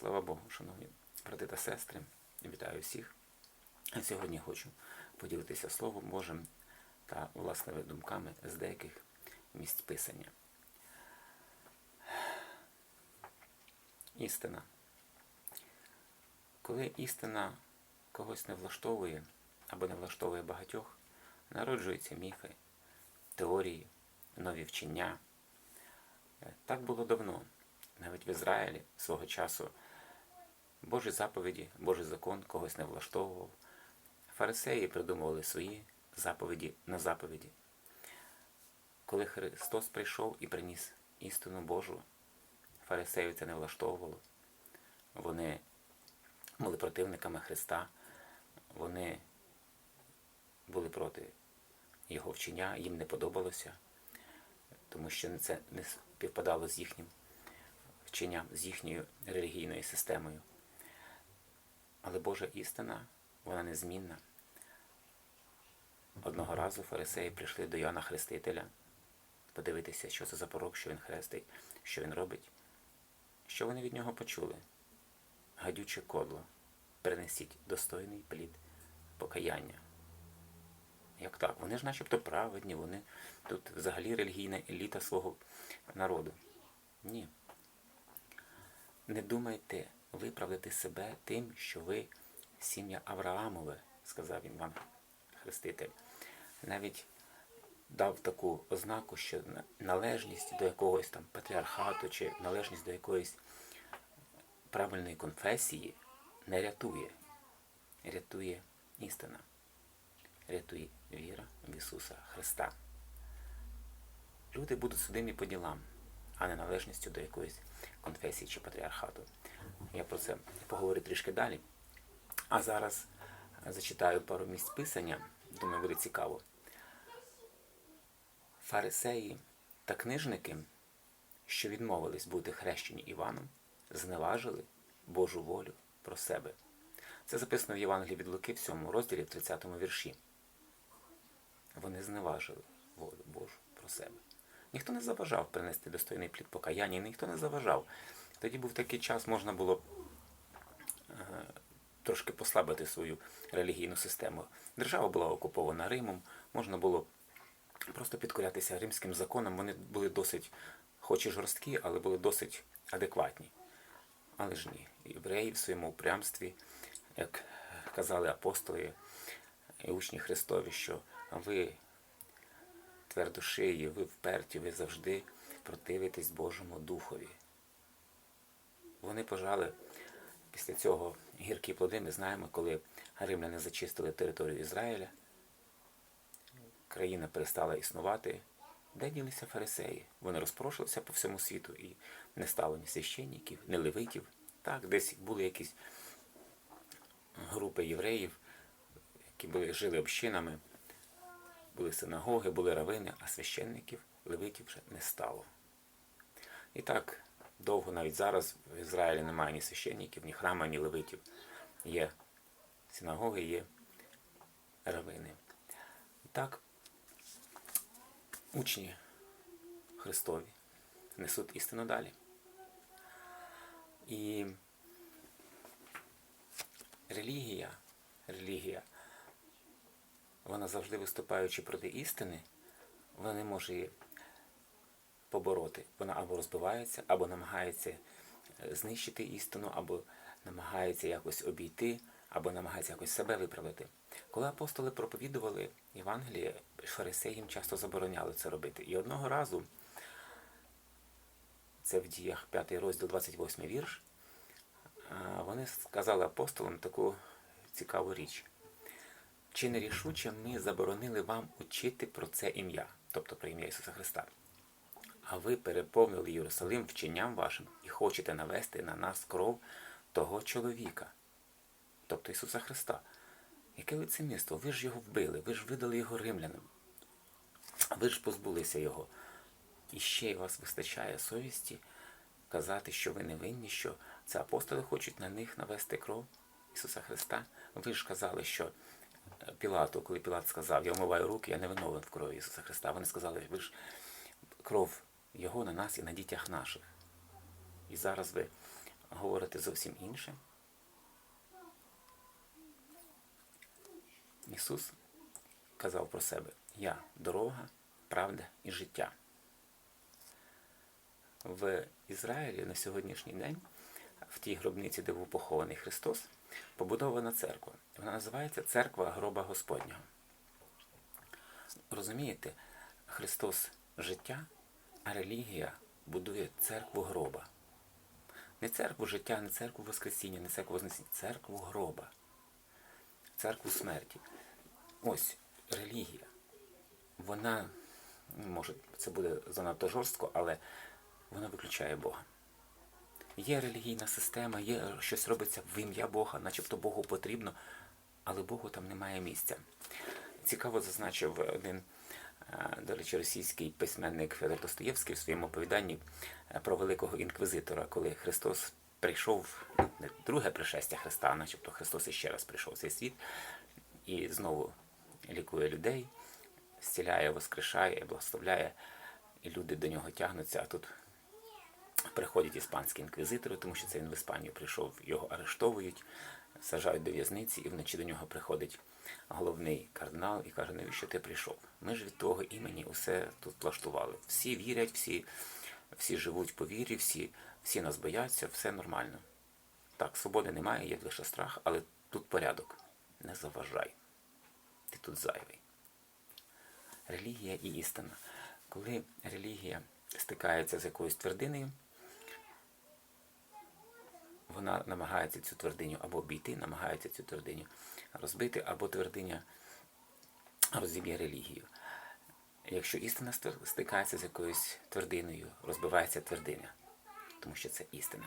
Слава Богу, шановні брати та сестри, вітаю всіх. Сьогодні хочу поділитися Словом Божим та власними думками з деяких місць Писання. Істина. Коли істина когось не влаштовує або не влаштовує багатьох, народжуються міфи, теорії, нові вчення. Е, Так було давно. Навіть в Ізраїлі свого часу Божі заповіді, Божий закон когось не влаштовував. Фарисеї придумували свої заповіді на заповіді. Коли Христос прийшов і приніс істину Божу, фарисеїв це не влаштовувало. Вони були противниками Христа, вони були проти Його вчення, їм не подобалося, тому що це не співпадало з їхнім вченням, з їхньою релігійною системою. Але Божа істина, вона незмінна. Одного разу фарисеї прийшли до Йоанна Хрестителя подивитися, що це за порок, що він хрестить, що він робить. Що вони від нього почули? Гадюче кодло, принесіть достойний плід покаяння. Як так? Вони ж начебто праведні, вони тут взагалі релігійна еліта свого народу. Ні. Не думайте виправдати себе тим, що ви сім'я Авраамове, сказав він вам Хреститель. Навіть дав таку ознаку, що належність до якогось там патріархату чи належність до якоїсь правильної конфесії не рятує. Рятує істина. Рятує віра в Ісуса Христа. Люди будуть судимі по ділам, а не належністю до якоїсь конфесії чи патріархату. Я про це поговорю трішки далі. А зараз зачитаю пару місць писання, думаю, буде цікаво. Фарисеї та книжники, що відмовились бути хрещені Іваном, зневажили Божу волю про себе. Це записано в Євангелії від Луки в 7 розділі, в 30 вірші. Вони зневажили волю Божу про себе. Ніхто не заважав принести достойний плід покаяння, ніхто не заважав. Тоді був такий час, можна було е, трошки послабити свою релігійну систему. Держава була окупована Римом, можна було просто підкорятися римським законам. Вони були досить, хоч і жорсткі, але були досить адекватні. Але ж ні, євреї в своєму упрямстві, як казали апостоли і учні Христові, що ви твердошиї, ви вперті, ви завжди противитесь Божому Духові. Вони пожали після цього гіркі плоди. Ми знаємо, коли римляни зачистили територію Ізраїля, країна перестала існувати. Де ділися фарисеї? Вони розпрошилися по всьому світу і не стало ні священників, ні левитів. Так, десь були якісь групи євреїв, які були, жили общинами, були синагоги, були равини, а священників, левитів вже не стало. І так, довго навіть зараз в Ізраїлі немає ні священників, ні храма, ні левитів. Є синагоги, є равини. Так, учні Христові несуть істину далі. І релігія, релігія, вона завжди виступаючи проти істини, вона не може побороти. Вона або розбивається, або намагається е, знищити істину, або намагається якось обійти, або намагається якось себе виправити. Коли апостоли проповідували Євангеліє, фарисеї часто забороняли це робити. І одного разу, це в діях 5 розділ, 28 вірш, вони сказали апостолам таку цікаву річ. Чи не рішуче ми заборонили вам учити про це ім'я, тобто про ім'я Ісуса Христа? А ви переповнили Єрусалим вченням вашим і хочете навести на нас кров того чоловіка, тобто Ісуса Христа. Яке лицемірство? Ви ж його вбили, ви ж видали його римлянам, ви ж позбулися його. І ще й вас вистачає совісті казати, що ви не винні, що це апостоли хочуть на них навести кров Ісуса Христа. Ви ж казали, що Пілату, коли Пілат сказав, я вмиваю руки, я не виновен в крові Ісуса Христа. Вони сказали, ви ж кров Його на нас і на дітях наших. І зараз ви говорите зовсім інше. Ісус казав про себе: Я дорога, правда і життя. В Ізраїлі на сьогоднішній день, в тій гробниці, де був похований Христос, побудована церква. Вона називається Церква Гроба Господнього. Розумієте, Христос життя, а релігія будує церкву гроба. Не церкву життя, не церкву Воскресіння, не церкву Вознесіння, церкву гроба, церкву смерті. Ось релігія. Вона, може, це буде занадто жорстко, але вона виключає Бога. Є релігійна система, є щось робиться в ім'я Бога, начебто Богу потрібно, але Богу там немає місця. Цікаво зазначив один, до речі, російський письменник Федор Достоєвський в своєму оповіданні е, про великого інквізитора, коли Христос прийшов, не друге пришестя Христа, начебто Христос іще раз прийшов в цей світ і знову лікує людей, зціляє, воскрешає, благословляє, і люди до нього тягнуться, а тут приходять іспанські інквізитори, тому що це він в Іспанію прийшов, його арештовують, сажають до в'язниці, і вночі до нього приходить головний кардинал і каже, навіщо ти прийшов? Ми ж від твого імені усе тут влаштували. Всі вірять, всі, всі живуть по вірі, всі, всі нас бояться, все нормально. Так, свободи немає, є лише страх, але тут порядок. Не заважай. Ти тут зайвий. Релігія і істина. Коли релігія стикається з якоюсь твердиною, вона намагається цю твердиню або обійти, намагається цю твердиню розбити, або твердиня розіб'є релігію. Якщо істина стикається з якоюсь твердиною, розбивається твердиня, тому що це істина.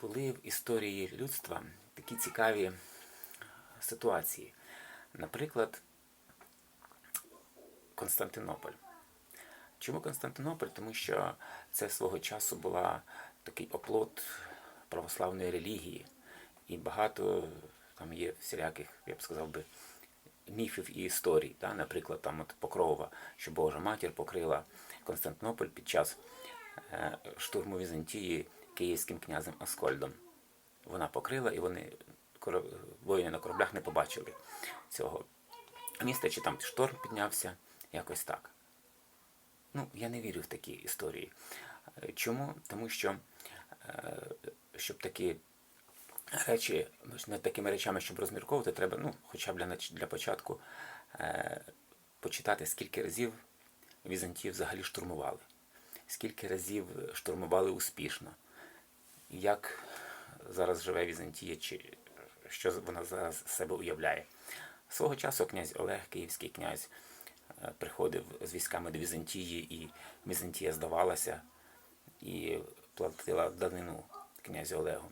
Були в історії людства такі цікаві ситуації. Наприклад, Константинополь. Чому Константинополь? Тому що це свого часу була такий оплот православної релігії. І багато там є всіляких, я б сказав би, міфів і історій. Да? Наприклад, там от Покрова, що Божа матір покрила Константинополь під час е, штурму Візантії київським князем Аскольдом. Вона покрила, і вони воїни на кораблях не побачили цього міста, чи там шторм піднявся, якось так. Ну, я не вірю в такі історії. Е, Чому? Тому що е, щоб такі речі, ну, над такими речами, щоб розмірковувати, треба, ну, хоча б для, для початку е, почитати, скільки разів Візантію взагалі штурмували, скільки разів штурмували успішно, як зараз живе Візантія, чи що вона зараз себе уявляє. Свого часу князь Олег, київський князь, е, приходив з військами до Візантії, і Візантія здавалася і платила данину князю Олегу.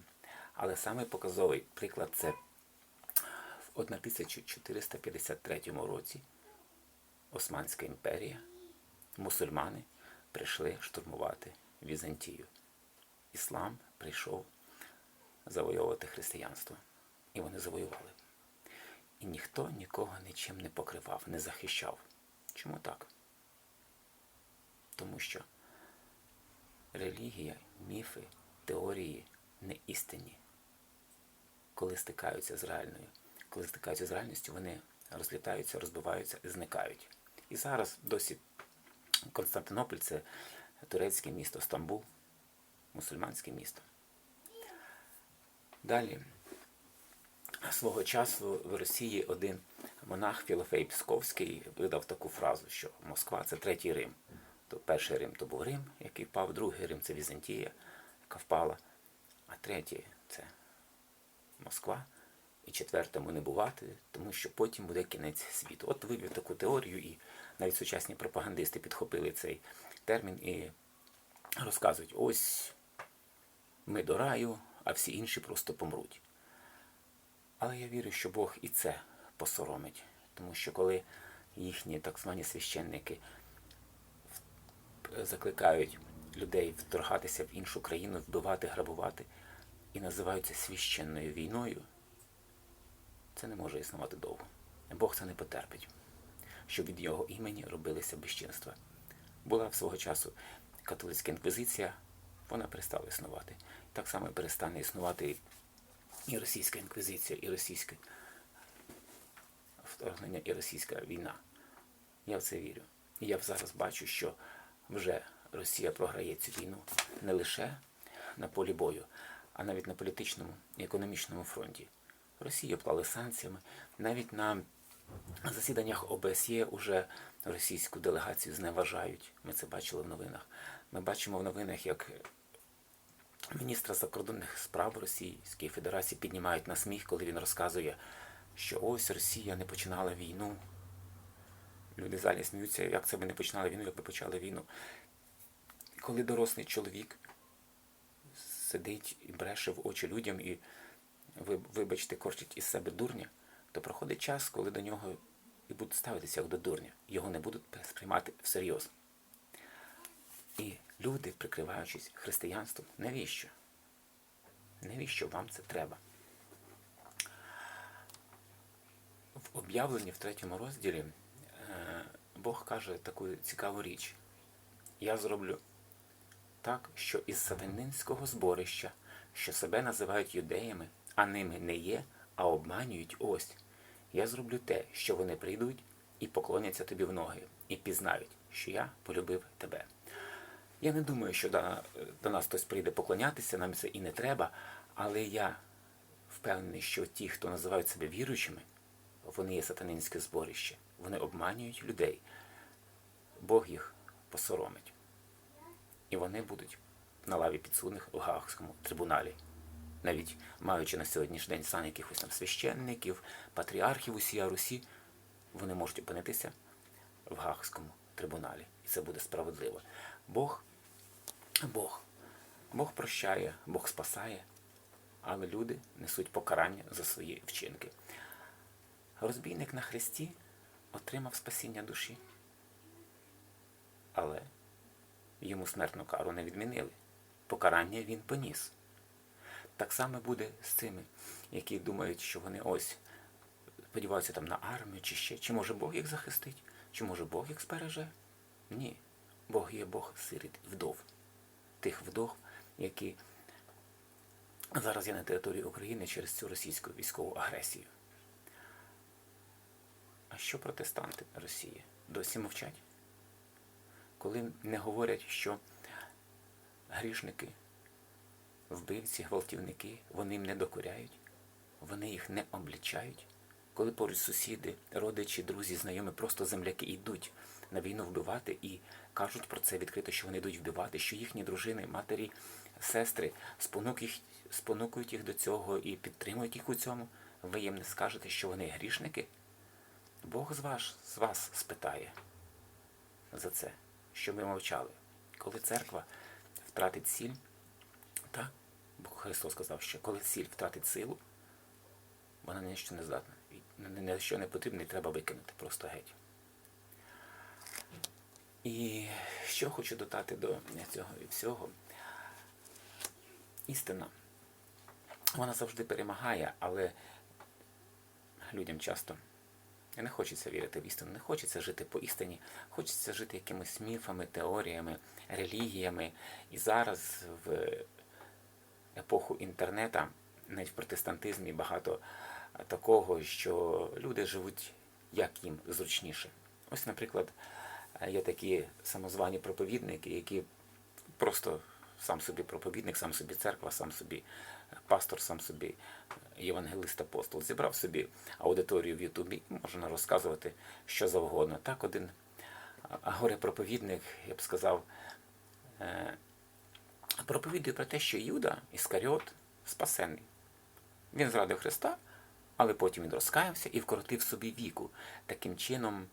Але саме показовий приклад це в 1453 році Османська імперія, мусульмани прийшли штурмувати Візантію. Іслам прийшов завойовувати християнство. І вони завоювали. І ніхто нікого нічим не покривав, не захищав. Чому так? Тому що релігія, міфи, теорії не істинні. Коли стикаються з реальною, коли стикаються з реальністю, вони розлітаються, розбиваються і зникають. І зараз досі Константинополь це турецьке місто, Стамбул, мусульманське місто. Далі свого часу в Росії один монах Філофей Псковський видав таку фразу, що Москва це третій Рим. То перший Рим то був Рим, який впав, другий Рим це Візантія, яка впала, а третій це Москва. І четвертому не бувати, тому що потім буде кінець світу. От вивів таку теорію, і навіть сучасні пропагандисти підхопили цей термін і розказують: ось ми до раю, а всі інші просто помруть. Але я вірю, що Бог і це посоромить. Тому що коли їхні так звані священники закликають людей вторгатися в іншу країну, вбивати, грабувати і називають це священною війною, це не може існувати довго. Бог це не потерпить, щоб від його імені робилися безчинства. Була в свого часу католицька інквізиція, вона перестала існувати. Так само перестане існувати і російська інквізиція, і російське вторгнення, і російська війна. Я в це вірю. І я зараз бачу, що вже Росія програє цю війну не лише на полі бою, а навіть на політичному і економічному фронті. Росію плали санкціями. Навіть на засіданнях ОБСЄ уже російську делегацію зневажають. Ми це бачили в новинах. Ми бачимо в новинах, як міністра закордонних справ Російської Федерації піднімають на сміх, коли він розказує, що ось Росія не починала війну. Люди в залі сміються, як це ви не починали війну, як ви почали війну. Коли дорослий чоловік сидить і бреше в очі людям і, ви- вибачте, корчить із себе дурня, то проходить час, коли до нього і будуть ставитися як до дурня. Його не будуть сприймати всерйоз. І люди, прикриваючись християнством, навіщо? Навіщо вам це треба? В об'явленні в третьому розділі е, Бог каже таку цікаву річ. Я зроблю так, що із савининського зборища, що себе називають юдеями, а ними не є, а обманюють ось. Я зроблю те, що вони прийдуть і поклоняться тобі в ноги, і пізнають, що я полюбив тебе. Я не думаю, що до, до нас хтось прийде поклонятися, нам це і не треба, але я впевнений, що ті, хто називають себе віруючими, вони є сатанинське зборище. Вони обманюють людей. Бог їх посоромить. І вони будуть на лаві підсудних у Гаагському трибуналі. Навіть маючи на сьогоднішній день сан якихось там священників, патріархів усія Русі, вони можуть опинитися в Гаагському трибуналі. І це буде справедливо. Бог, Бог, Бог прощає, Бог спасає, але люди несуть покарання за свої вчинки. Розбійник на хресті отримав спасіння душі, але йому смертну кару не відмінили. Покарання він поніс. Так само буде з цими, які думають, що вони ось сподіваються там на армію чи ще. Чи може Бог їх захистить? Чи може Бог їх збереже? Ні. Бог є Бог сиріт вдов. Тих вдов, які зараз є на території України через цю російську військову агресію. А що протестанти Росії? Досі мовчать? Коли не говорять, що грішники, вбивці, гвалтівники, вони їм не докоряють, вони їх не облічають. Коли поруч сусіди, родичі, друзі, знайомі, просто земляки йдуть на війну вбивати і кажуть про це відкрито, що вони йдуть вбивати, що їхні дружини, матері, сестри їх, спонукують їх до цього і підтримують їх у цьому, ви їм не скажете, що вони грішники? Бог з вас, з вас спитає за це, що ми мовчали. Коли церква втратить сіль, так, бо Христос сказав, що коли сіль втратить силу, вона ні що не здатна. Ні на що не потрібно, і треба викинути просто геть. І що хочу додати до цього і всього. Істина. Вона завжди перемагає, але людям часто не хочеться вірити в істину, не хочеться жити по істині, хочеться жити якимись міфами, теоріями, релігіями. І зараз в епоху інтернету, навіть в протестантизмі багато такого, що люди живуть як їм зручніше. Ось, наприклад, є такі самозвані проповідники, які просто сам собі проповідник, сам собі церква, сам собі пастор, сам собі євангелист апостол. Зібрав собі аудиторію в Ютубі і можна розказувати що завгодно. Так, один горе-проповідник, я б сказав, е, проповідує про те, що Юда Іскаріот спасений. Він зрадив Христа, але потім він розкаявся і вкоротив собі віку. Таким чином,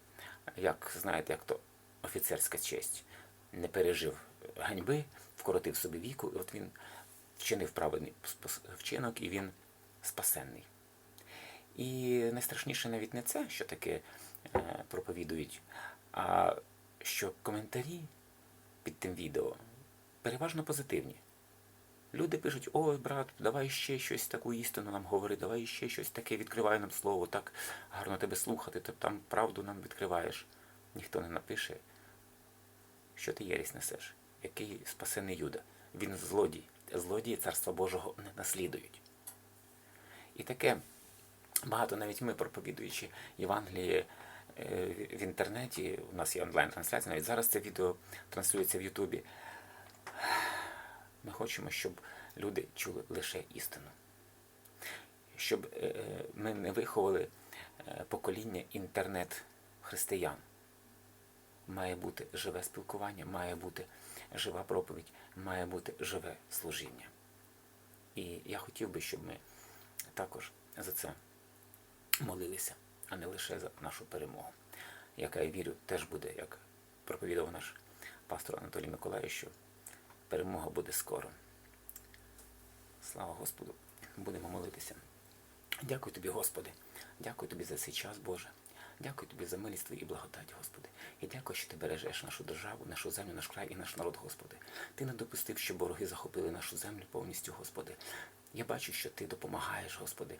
як знаєте, як то офіцерська честь, не пережив ганьби, вкоротив собі віку, і от він вчинив праведний вчинок, і він спасенний. І найстрашніше навіть не це, що таке е, проповідують, а що коментарі під тим відео переважно позитивні. Люди пишуть, ой, брат, давай ще щось таку істину нам говори, давай ще щось таке, відкривай нам слово, так гарно тебе слухати, ти там правду нам відкриваєш. Ніхто не напише, що ти єрість несеш, який спасений Юда. він злодій. Злодії Царства Божого не наслідують. І таке багато навіть ми, проповідуючи Євангеліє е, в інтернеті, у нас є онлайн-трансляція, навіть зараз це відео транслюється в Ютубі. Ми хочемо, щоб люди чули лише істину. Щоб е, е, ми не виховали покоління інтернет-християн. Має бути живе спілкування, має бути жива проповідь, має бути живе служіння. І я хотів би, щоб ми також за це молилися, а не лише за нашу перемогу, яка я вірю, теж буде, як проповідав наш пастор Анатолій Миколаївич, що перемога буде скоро. Слава Господу! Будемо молитися. Дякую тобі, Господи. Дякую тобі за цей час, Боже. Дякую тобі за милість Твою і благодать, Господи. І дякую, що ти бережеш нашу державу, нашу землю, наш край і наш народ, Господи. Ти не допустив, щоб вороги захопили нашу землю повністю, Господи. Я бачу, що ти допомагаєш, Господи,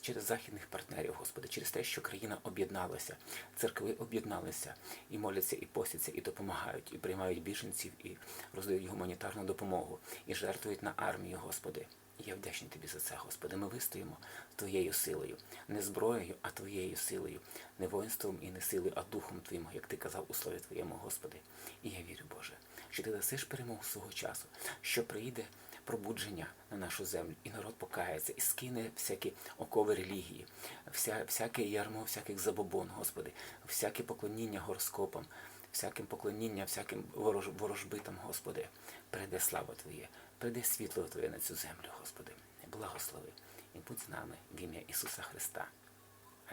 через західних партнерів, Господи, через те, що країна об'єдналася, церкви об'єдналися і моляться, і постяться, і допомагають, і приймають біженців, і роздають гуманітарну допомогу, і жертвують на армію, Господи. Я вдячний тобі за це, Господи. Ми вистоїмо Твоєю силою, не зброєю, а Твоєю силою, не воїнством і не силою, а духом Твоїм, як ти казав у слові Твоєму, Господи. І я вірю, Боже, що ти дасиш перемогу свого часу, що прийде пробудження на нашу землю, і народ покається, і скине всякі окови релігії, вся, всяке ярмо, всяких забобон, Господи, всяке поклоніння гороскопам, всяким поклоніння, всяким ворож, ворожбитам, Господи. Прийде слава Твоє, прийде світло Твоє на цю землю, Господи. Благослови і будь з нами в ім'я Ісуса Христа.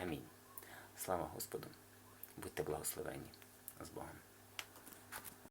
Амінь. Слава Господу. Будьте благословені з Богом.